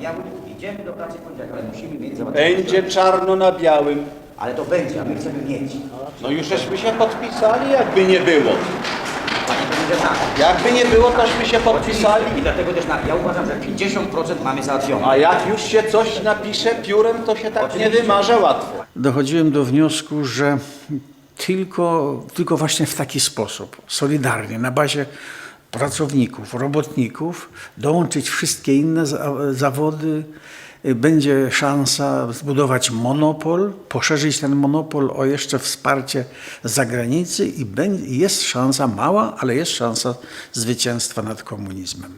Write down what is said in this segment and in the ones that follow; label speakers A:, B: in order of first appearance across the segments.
A: białym, idziemy do pracy w poniedziałek, ale musimy mieć załatwione.
B: Będzie czarno na białym.
A: Ale to będzie, a my chcemy mieć.
B: No już żeśmy się podpisali, jakby nie było.
A: Panie tak.
B: Jakby nie było, tośmy się podpisali.
A: I dlatego też na, ja uważam, że 50% mamy załatwione.
B: A jak już się coś napisze piórem, to się tak nie
A: Oczywiście.
B: wymarze łatwo.
C: dochodziłem do wniosku, że tylko, tylko właśnie w taki sposób, solidarnie, na bazie pracowników, robotników, dołączyć wszystkie inne za- zawody, y, będzie szansa zbudować monopol, poszerzyć ten monopol o jeszcze wsparcie z zagranicy i jest szansa, mała, ale jest szansa zwycięstwa nad komunizmem.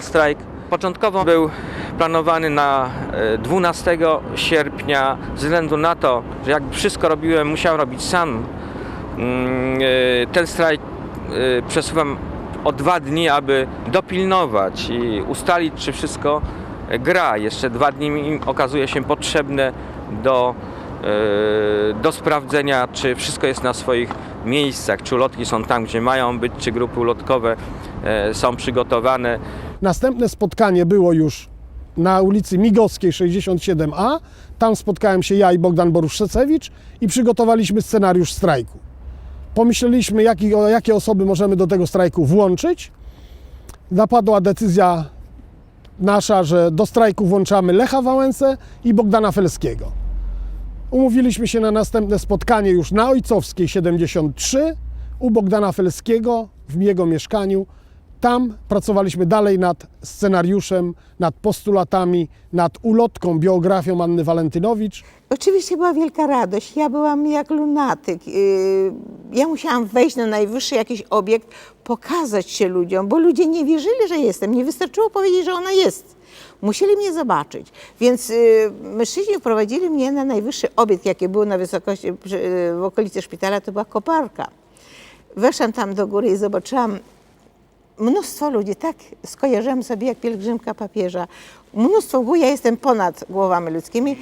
D: Strajk początkowo był planowany na e, 12 sierpnia ze względu na to, że jak wszystko robiłem, musiałem robić sam. Mm, e, Ten strajk e, przesuwam o dwa dni, aby dopilnować i ustalić, czy wszystko e, gra. Jeszcze dwa dni mi okazuje się potrzebne do, e, do sprawdzenia, czy wszystko jest na swoich miejscach, czy ulotki są tam, gdzie mają być, czy grupy ulotkowe e, są przygotowane.
E: Następne spotkanie było już na ulicy Migowskiej 67A. Tam spotkałem się ja i Bogdan Boruszczecewicz i przygotowaliśmy scenariusz strajku. Pomyśleliśmy, jaki, jakie osoby możemy do tego strajku włączyć. Zapadła decyzja nasza, że do strajku włączamy Lecha Wałęsę i Bogdana Felskiego. Umówiliśmy się na następne spotkanie już na Ojcowskiej 73 u Bogdana Felskiego w jego mieszkaniu. Tam pracowaliśmy dalej nad scenariuszem, nad postulatami, nad ulotką, biografią Anny Walentynowicz.
F: Oczywiście była wielka radość. Ja byłam jak lunatyk. Yy, Ja musiałam wejść na najwyższy jakiś obiekt, pokazać się ludziom, bo ludzie nie wierzyli, że jestem. Nie wystarczyło powiedzieć, że ona jest. Musieli mnie zobaczyć. Więc yy, mężczyźni wprowadzili mnie na najwyższy obiekt, jaki był na wysokości, w okolicy szpitala, to była koparka. Weszłam tam do góry i zobaczyłam mnóstwo ludzi, tak skojarzyłam sobie jak pielgrzymka papieża. Mnóstwo gór, ja jestem ponad głowami ludzkimi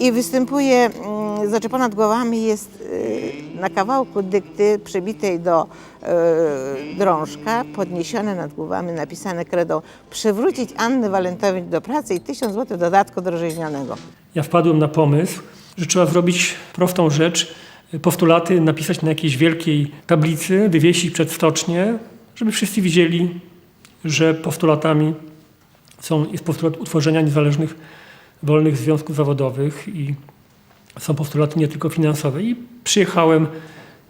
F: i występuję, mm, znaczy ponad głowami jest y, na kawałku dykty przybitej do y, drążka, podniesione nad głowami, napisane kredą przywrócić Annę Walentowicz do pracy i tysiąc złotych dodatku drożyźnionego.
G: ja wpadłem na pomysł, że trzeba zrobić prostą rzecz, postulaty napisać na jakiejś wielkiej tablicy, wywiesić przed stocznie, żeby wszyscy widzieli, że postulatami są, jest postulat utworzenia niezależnych, wolnych związków zawodowych i są postulaty nie tylko finansowe. I przyjechałem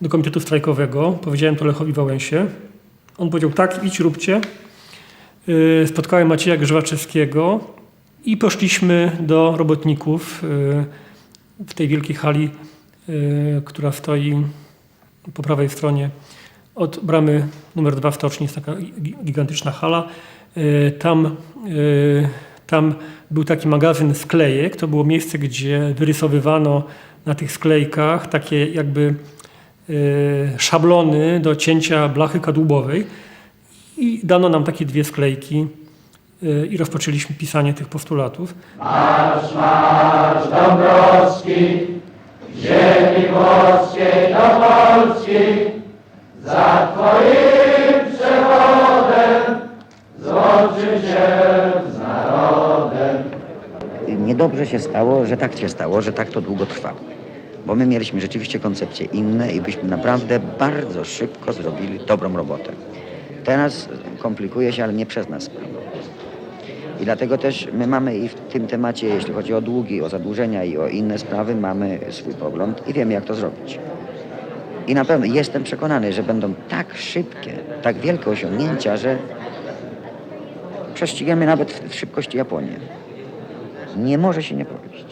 G: do komitetu strajkowego, powiedziałem to Lechowi Wałęsie. On powiedział tak, idź, róbcie. Y, Spotkałem Macieja Grzewaczewskiego i poszliśmy do robotników y, w tej wielkiej hali, y, która stoi po prawej stronie od bramy numer dwa w stoczni. Jest taka gi- gigantyczna hala. Tam, tam był taki magazyn sklejek. To było miejsce, gdzie wyrysowywano na tych sklejkach takie jakby y, szablony do cięcia blachy kadłubowej. I dano nam takie dwie sklejki y, i rozpoczęliśmy pisanie tych postulatów.
A: Niedobrze się stało, że tak się stało, że tak to długo trwało. Bo my mieliśmy rzeczywiście koncepcje inne i byśmy naprawdę bardzo szybko zrobili dobrą robotę. Teraz komplikuje się, ale nie przez nas sprawa. I dlatego też my mamy i w tym temacie, jeśli chodzi o długi, o zadłużenia i o inne sprawy, mamy swój pogląd i wiemy, jak to zrobić. I na pewno jestem przekonany, że będą tak szybkie, tak wielkie osiągnięcia, że prześcigamy nawet w szybkości Japonię. Nie może się nie powiedzieć.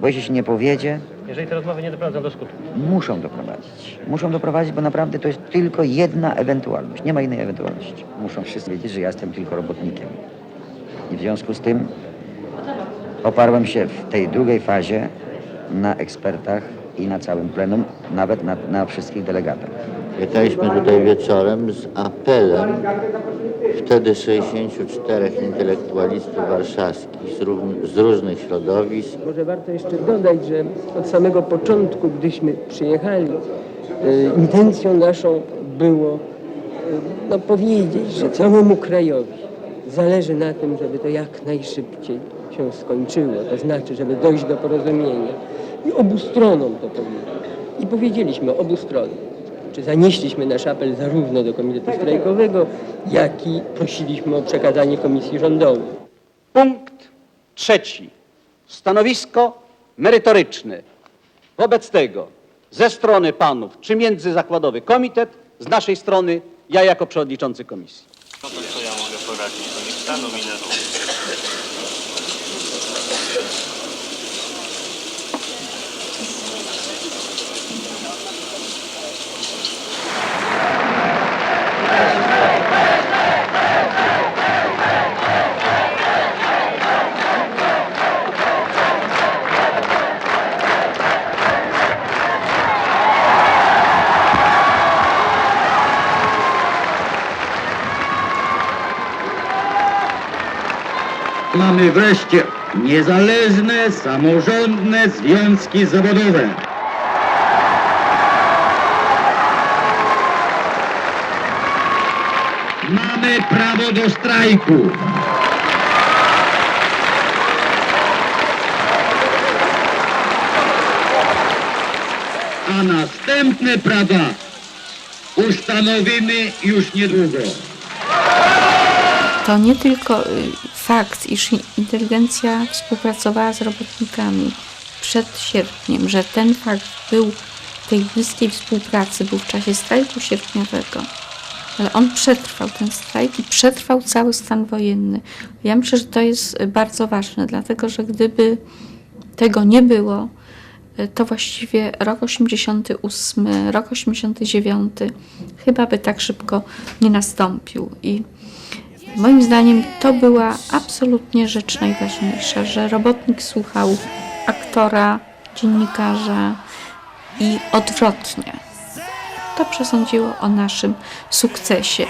A: Bo jeśli się nie powiedzie,
G: Jeżeli te rozmowy nie doprowadzą do skutku.
A: muszą doprowadzić. Muszą doprowadzić, bo naprawdę to jest tylko jedna ewentualność. Nie ma innej ewentualności. Muszą wszyscy wiedzieć, że ja jestem tylko robotnikiem. I w związku z tym oparłem się w tej drugiej fazie na ekspertach i na całym plenum, nawet na, na wszystkich delegatach.
H: Jechaliśmy tutaj wieczorem z apelem wtedy 64 intelektualistów warszawskich z, ró- z różnych środowisk.
I: Może warto jeszcze dodać, że od samego początku, gdyśmy przyjechali, e, intencją naszą było e, no, powiedzieć, że całemu krajowi zależy na tym, żeby to jak najszybciej się skończyło, to znaczy, żeby dojść do porozumienia i obu stronom to powiedzieć. I powiedzieliśmy obu stronom. Czy zanieśliśmy nasz apel zarówno do Komitetu Strajkowego, jak i prosiliśmy o przekazanie Komisji Rządowej.
J: Punkt trzeci. Stanowisko merytoryczne. Wobec tego ze strony panów czy międzyzakładowy komitet, z naszej strony ja jako przewodniczący komisji.
K: No to co ja mogę poradzić? To niech staną minęło.
L: Mamy wreszcie niezależne, samorządne związki zawodowe. Mamy prawo do strajku. A następne prawa ustanowimy już niedługo.
M: To nie tylko y, fakt, iż inteligencja współpracowała z robotnikami przed sierpniem, że ten fakt był tej bliskiej współpracy, był w czasie strajku sierpniowego, ale on przetrwał ten strajk i przetrwał cały stan wojenny. Ja myślę, że to jest bardzo ważne, dlatego że gdyby tego nie było, y, to właściwie rok 88, rok 89 chyba by tak szybko nie nastąpił. I Moim zdaniem to była absolutnie rzecz najważniejsza, że robotnik słuchał aktora, dziennikarza i odwrotnie. To przesądziło o naszym sukcesie.